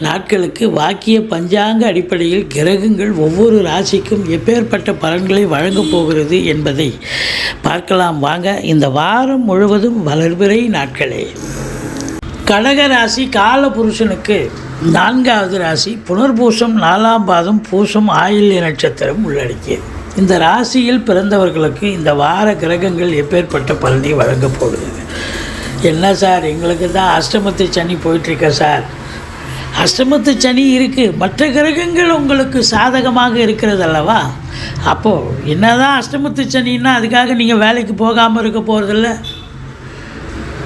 நாட்களுக்கு வாக்கிய பஞ்சாங்க அடிப்படையில் கிரகங்கள் ஒவ்வொரு ராசிக்கும் எப்பேற்பட்ட பலன்களை வழங்கப் போகிறது என்பதை பார்க்கலாம். வாங்க இந்த வாரம் முழுவதும் வளர்பிறை நாட்களே. கடக ராசி கால புருஷனுக்கு நான்காவது ராசி புனர்பூசம் நாலாம் பாதம் பூசம் ஆயில்ய நட்சத்திரம் உள்ளடக்கியது. இந்த ராசியில் பிறந்தவர்களுக்கு இந்த வார கிரகங்கள் எப்பேற்பட்ட பலனை வழங்கப் போகிறது? என்ன சார்? எங்களுக்கு தான் அஷ்டமத்து சனி போயிட்டுருக்க சார். அஷ்டமத்து சனி இருக்குது மற்ற கிரகங்கள் உங்களுக்கு சாதகமாக இருக்கிறது அல்லவா? அப்போது என்னதான் அஷ்டமத்து சனின்னா அதுக்காக நீங்கள் வேலைக்கு போகாமல் இருக்க போகிறதில்ல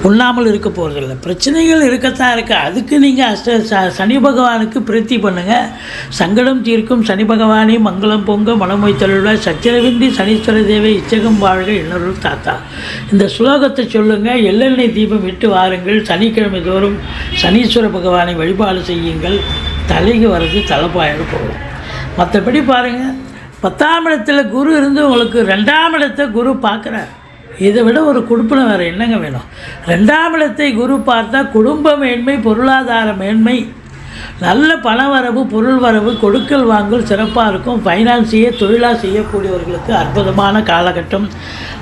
உண்ணாமல் இருக்க போகிறதில்ல பிரச்சனைகள் இருக்கத்தான் இருக்குது அதுக்கு நீங்கள் அஷ்ட ச- சனி பகவானுக்கு பிரீத்தி பண்ணுங்கள் சங்கடம் தீர்க்கும் சனி பகவானே மங்களம் பொங்க மனமொய் தொழில்வ சச்சரவின்றி சனீஸ்வர தேவை இச்சகம் வாழ்க இன்னொரு தாத்தா. இந்த ஸ்லோகத்தை சொல்லுங்கள் எள்ளெண்ணெய் தீபம் விட்டு வாருங்கள். சனிக்கிழமை தோறும் சனீஸ்வர பகவானை வழிபாடு செய்யுங்கள். தலைக்கு வர்றது தலைப்பாயில் போகும் மற்றபடி பாருங்கள் பத்தாம் இடத்துல குரு இருந்து உங்களுக்கு ரெண்டாம் இடத்த குரு பார்க்குறார். இதை விட ஒரு குடும்பம் வேறு என்னங்க வேணும்? ரெண்டாம் இடத்தை குரு பார்த்தா குடும்ப மேன்மை பொருளாதார மேன்மை. நல்ல பண வரவு பொருள் வரவு கொடுக்கல் வாங்கல் சிறப்பாக இருக்கும். ஃபைனான்ஸையே தொழிலாக செய்யக்கூடியவர்களுக்கு அற்புதமான காலகட்டம்.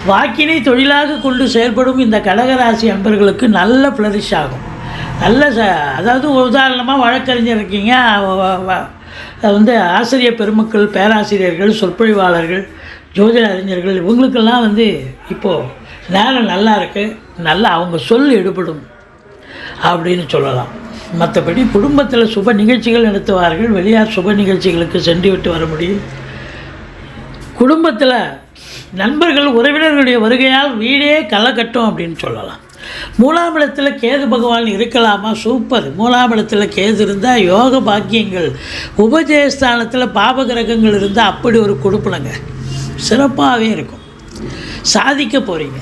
வாக்கினை தொழிலாக கொண்டு செயல்படும் இந்த கடகராசி அன்பர்களுக்கு நல்ல ஃப்ளரிஷ் ஆகும். நல்ல ச அதாவது உதாரணமாக வழக்கறிஞர் இருக்கீங்க. வந்து ஆசிரியர் பெருமக்கள் பேராசிரியர்கள் சொற்பொழிவாளர்கள் ஜோதிட அறிஞர்கள் இவங்களுக்கெல்லாம் வந்து இப்போது நேரம் நல்லா இருக்குது நல்லா அவங்க சொல் எடுபடும் அப்படின்னு சொல்லலாம். மற்றபடி குடும்பத்தில் சுப நிகழ்ச்சிகள் நடத்துவார்கள். வெளியார் சுப நிகழ்ச்சிகளுக்கு சென்று விட்டு வர முடியும். குடும்பத்தில் நண்பர்கள் உறவினர்களுடைய வருகையால் வீடே களை கட்டும் அப்படின்னு சொல்லலாம். மூலாம் இடத்துல கேது பகவான் இருக்கலாமா? சூப்பர் மூலாம் இடத்துல கேது இருந்தால் யோக பாக்கியங்கள். உபஜயஸ்தானத்தில் பாப கிரகங்கள் இருந்தால் அப்படி ஒரு கொடுப்பனங்க. சிறப்பாகவே இருக்கும். சாதிக்க போகிறீங்க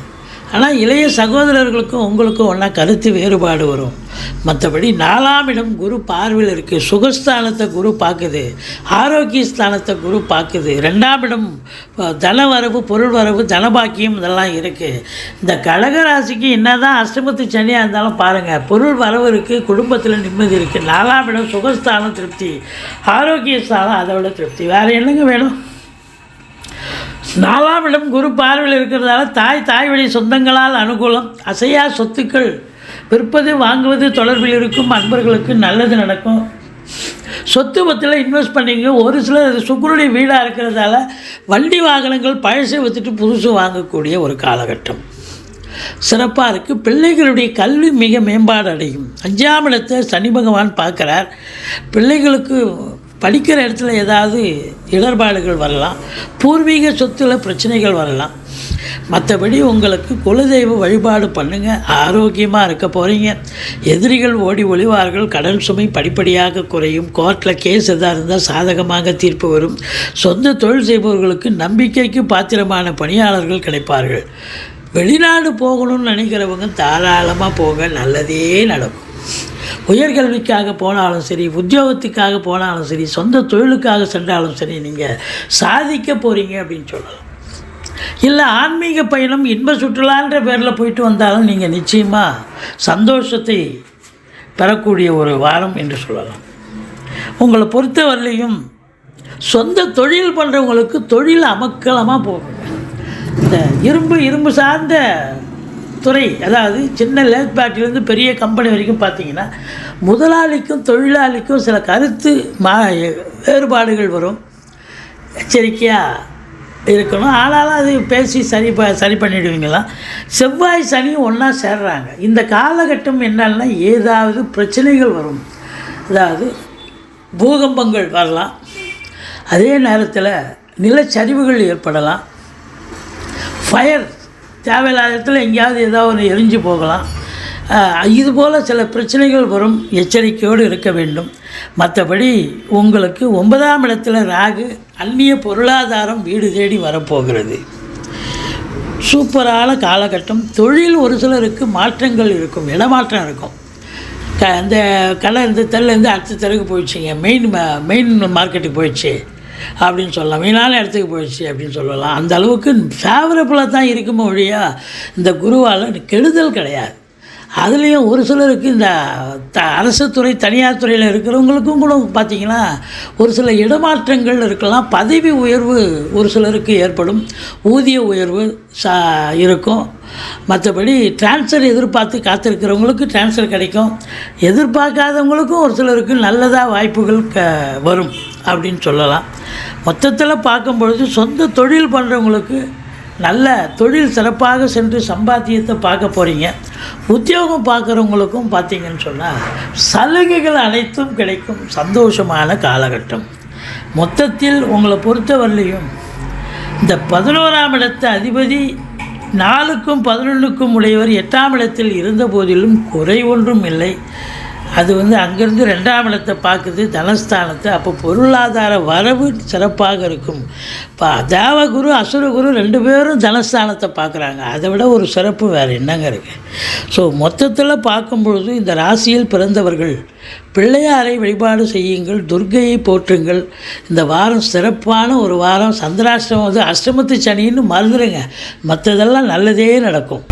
ஆனால் இளைய சகோதரர்களுக்கும் உங்களுக்கும் ஒன்றா கருத்து வேறுபாடு வரும். மற்றபடி நாலாம் இடம் குரு பார்வையில் இருக்குது சுகஸ்தானத்தை குரு பார்க்குது. ஆரோக்கிய ஸ்தானத்தை குரு பார்க்குது. ரெண்டாம் இடம் தன வரவு பொருள் வரவு தனபாக்கியம் இதெல்லாம் இருக்குது இந்த கடகராசிக்கு என்ன தான் அஷ்டமத்து சனியாக இருந்தாலும் பாருங்கள் பொருள் வரவு இருக்குது குடும்பத்தில் நிம்மதி இருக்குது நாலாம் இடம் சுகஸ்தானம் திருப்தி. ஆரோக்கிய ஸ்தானம் அதை விட திருப்தி. வேறு என்னங்க வேணும்? நாலாம் இடம் குரு பார்வையில் இருக்கிறதால தாய் தாய் வழி சொந்தங்களால் அனுகூலம் அசையா சொத்துக்கள் விற்பது வாங்குவது தொடர்பில் இருக்கும் அன்பர்களுக்கு நல்லது நடக்கும். சொத்து பத்தில் இன்வெஸ்ட் பண்ணிங்க. ஒரு சிலர் அது சுக்கருடைய வீடாக இருக்கிறதால வண்டி வாகனங்கள் பழசை விற்றுட்டு புதுசு வாங்கக்கூடிய ஒரு காலகட்டம். சிறப்பாக இருக்குது பிள்ளைகளுடைய கல்வி மிக மேம்பாடு அடையும். அஞ்சாம் இடத்தை சனி பகவான் பார்க்குறார். பிள்ளைகளுக்கு படிக்கிற இடத்துல ஏதாவது இடர்பாடுகள் வரலாம். பூர்வீக சொத்துல பிரச்சனைகள் வரலாம். மற்றபடி உங்களுக்கு குலதெய்வ வழிபாடு பண்ணுங்கள் ஆரோக்கியமாக இருக்க போகிறீங்க எதிரிகள் ஓடி ஒளிவார்கள். கடன் சுமை படிப்படியாக குறையும். கோர்ட்டில் கேஸ் எதாக இருந்தால் சாதகமாக தீர்ப்பு வரும். சொந்த தொழில் செய்பவர்களுக்கு நம்பிக்கைக்கு பாத்திரமான பணியாளர்கள் கிடைப்பார்கள். வெளிநாடு போகணும்னு நினைக்கிறவங்க தாராளமாக போங்க. நல்லதே நடக்கும். உயர்கல்விக்காக போனாலும் சரி உத்தியோகத்துக்காக போனாலும் சரி சொந்த தொழிலுக்காக சென்றாலும் சரி நீங்கள் சாதிக்க போகிறீங்க அப்படின்னு சொல்லலாம். இல்லை ஆன்மீக பயணம் இன்ப சுற்றுலான்ற பேரில் போயிட்டு வந்தாலும் நீங்கள் நிச்சயமாக சந்தோஷத்தை பெறக்கூடிய ஒரு வாரம் என்று சொல்லலாம். உங்களை பொறுத்தவரையிலையும் சொந்த தொழில் பண்ணுறவங்களுக்கு தொழில் அமக்கலமாக போகும். இந்த இரும்பு இரும்பு சார்ந்த துறை அதாவது சின்ன லேத் பேக்லேருந்து பெரிய கம்பெனி வரைக்கும் பார்த்தீங்கன்னா முதலாளிக்கும் தொழிலாளிக்கும் சில கருத்து மா வேறுபாடுகள் வரும். எச்சரிக்கையாக இருக்கணும். ஆனாலும் அது பேசி சரி ப சரி பண்ணிடுவீங்களா? செவ்வாய் சனி ஒன்றா சேர்றாங்க. இந்த காலகட்டம் என்னன்னா ஏதாவது பிரச்சனைகள் வரும். அதாவது பூகம்பங்கள் வரலாம். அதே நேரத்தில் நிலச்சரிவுகள் ஏற்படலாம். ஃபயர் தேவையில்லாத இடத்துல எங்கேயாவது ஏதாவது ஒன்று எரிஞ்சு போகலாம். இது போல் சில பிரச்சனைகள் வரும். எச்சரிக்கையோடு இருக்க வேண்டும். மற்றபடி உங்களுக்கு ஒன்பதாம் இடத்துல ராகு அந்நிய பொருளாதாரம் வீடு தேடி வரப்போகிறது. சூப்பரான காலகட்டம். தொழில் ஒரு சிலருக்கு மாற்றங்கள் இருக்கும் இடமாற்றம் இருக்கும். க அந்த கடை இந்த தெருலேருந்து அடுத்த தெருக்கு போயிடுச்சுங்க. மெயின் மெயின் மார்க்கெட்டுக்கு போயிடுச்சு அப்படின்னு சொல்லலாம். மெயினான இடத்துக்கு போயிடுச்சு அப்படின்னு சொல்லலாம். அந்த அளவுக்கு ஃபேவரபுளாக தான் இருக்குமோ ஒழியா இந்த குருவால் கெடுதல் கிடையாது. அதுலேயும் ஒரு சிலருக்கு இந்த த அரசு துறை தனியார் துறையில் இருக்கிறவங்களுக்கும் கூட பார்த்திங்கன்னா ஒரு சில இடமாற்றங்கள் இருக்கலாம். பதவி உயர்வு ஒரு சிலருக்கு ஏற்படும். ஊதிய உயர்வு சா இருக்கும். மற்றபடி ட்ரான்ஸ்ஃபர் எதிர்பார்த்து காத்திருக்கிறவங்களுக்கு ட்ரான்ஸ்ஃபர் கிடைக்கும். எதிர்பார்க்காதவங்களுக்கும் ஒரு சிலருக்கு நல்லதாக வாய்ப்புகள் க வரும் அப்படின்னு சொல்லலாம். மொத்தத்தில் பார்க்கும்பொழுது சொந்த தொழில் பண்ணுறவங்களுக்கு நல்ல தொழில் சிறப்பாக சென்று சம்பாத்தியத்தை பார்க்க போகிறீங்க உத்தியோகம் பார்க்குறவங்களுக்கும் பார்த்தீங்கன்னு சொன்னால் சலுகைகள் அனைத்தும் கிடைக்கும். சந்தோஷமான காலகட்டம். மொத்தத்தில் உங்களை பொறுத்தவரையிலையும் இந்த பதினோராம் இடத்து அதிபதி நாலுக்கும் பதினொன்றுக்கும் உடையவர் எட்டாம் இடத்தில் இருந்த போதிலும் குறை ஒன்றும் இல்லை. அது வந்து அங்கேருந்து ரெண்டாம் இடத்தை பார்க்குது தனஸ்தானத்தை. அப்போ பொருளாதார வரவு சிறப்பாக இருக்கும். இப்போ தேவகுரு அசுரகுரு ரெண்டு பேரும் தனஸ்தானத்தை பார்க்குறாங்க. அதை விட ஒரு சிறப்பு வேறு என்னங்க இருக்குது ஸோ மொத்தத்தில் பார்க்கும் பொழுது இந்த ராசியில் பிறந்தவர்கள் பிள்ளையாரை வழிபாடு செய்யுங்கள் துர்கையை போற்றுங்கள். இந்த வாரம் சிறப்பான ஒரு வாரம். சந்திராஷ்டிரம் வந்து அஷ்டமத்து சனின்னு மறந்துடுங்க. மற்றதெல்லாம் நல்லதே நடக்கும்.